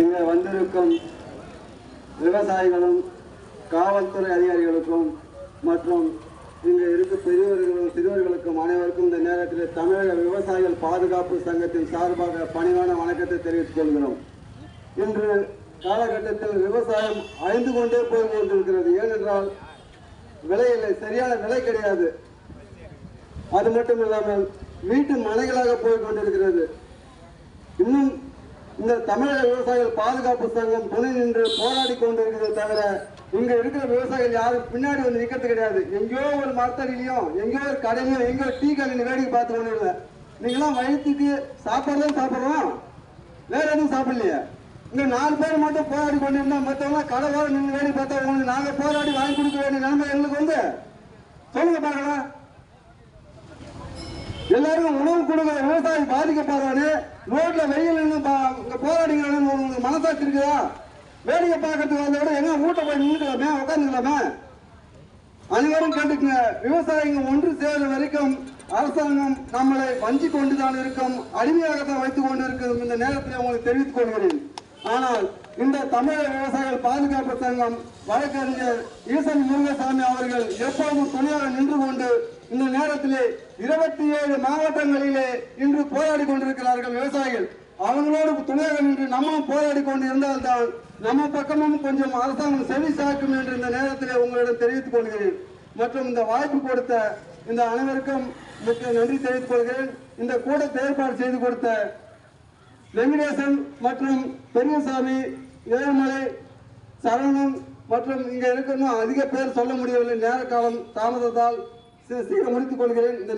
இங்கே வந்திருக்கும் விவசாயிகளும் காவல்துறை அதிகாரிகளுக்கும் மற்றும் இங்கே இருக்கும் பெரியவர்களும் சிறுவர்களுக்கும் அனைவருக்கும் இந்த நேரத்தில் தமிழக விவசாயிகள் பாதுகாப்பு சங்கத்தின் சார்பாக பணிவான வணக்கத்தை தெரிவித்துக் கொள்கிறோம். இன்று காலகட்டத்தில் விவசாயம் அழிந்து கொண்டே போய் கொண்டிருக்கிறது. ஏனென்றால் விலையில்லை சரியான விலை கிடையாது. அது மட்டும் இல்லாமல் வீட்டு மனைகளாக போய் கொண்டிருக்கிறது. இன்னும் இந்த தமிழக விவசாயிகள் பாதுகாப்பு சங்கம் துணை நின்று போராடி கொண்டிருக்கிறதே தவிர இங்க இருக்கிற விவசாயிகள் யாரும் பின்னாடி வந்து நிக்கிறது கிடையாது. எங்கேயோ ஒரு மரத்தடியிலையும் எங்கேயோ ஒரு கடையிலையும் எங்கேயோ டீ கடையில வேடிக்கை பார்த்து கொண்டு நீங்களாம் வயிற்றுக்கு சாப்பாடு தான் சாப்பிட்றோம் வேற எதுவும் சாப்பிடலையே? இங்க நாலு பேர் மட்டும் போராடி கொண்டிருந்தா மற்றவங்க கடை வேலை நின்று வேடிக்கை பார்த்தா உங்களுக்கு நாங்க போராடி வாங்கி கொடுக்க வேண்டிய நிலைமை எங்களுக்கு வந்து. சொல்லுங்க பார்க்கலாம். எல்லாருக்கும் உணவு கொடுக்குற விவசாயி பாதிக்கப்படுறாரு ரோட்ல வெயில் நின்னு பா- உங்களுக்கு மனசாட்சி இருக்குதா? வேடிக்கை பார்க்கறதுக்கு வந்த விட எங்க வீட்டை போய் நின்றுக்கலாமே உட்காந்துக்கலாமே அனைவரும் கேட்டுக்கங்க. விவசாயிங்க ஒன்று சேர வரைக்கும் அரசாங்கம் நம்மளை வஞ்சி கொண்டுதான் இருக்கும் அடிமையாகத்தான் வைத்துக் கொண்டு இருக்கும் இந்த நேரத்தில் உங்களுக்கு தெரிவித்துக் கொள்கிறேன். ஆனால் இந்த தமிழக விவசாயிகள் பாதுகாப்பு சங்கம் வழக்கறிஞர் ஈசன் முருகசாமி அவர்கள் எப்போதும் துணையாக நின்று கொண்டு இந்த நேரத்திலே இருபத்தி ஏழு மாவட்டங்களிலே இன்று போராடி கொண்டிருக்கிறார்கள் விவசாயிகள். அவங்களோடு துணையாக நின்று நம்மளும் போராடி கொண்டு இருந்தால்தான் நம்ம பக்கமும் கொஞ்சம் அரசாங்கம் செவி சாக்கும் என்று இந்த நேரத்திலே உங்களிடம் தெரிவித்துக் கொள்கிறேன். மற்றும் இந்த வாய்ப்பு கொடுத்த இந்த அனைவருக்கும் மிக்க நன்றி தெரிவித்துக் கொள்கிறேன். இந்த கூட்டத்தை ஏற்பாடு செய்து கொடுத்த வெங்கடேசன் மற்றும் பெரியசாமி ஏழுமலை சரவணன் மற்றும் இங்க இருக்கணும் அதிக பேர் சொல்ல முடியவில்லை. நேர காலம் தாமதத்தால் சீக்கிரம் முடித்துக் கொள்கிறேன். இந்த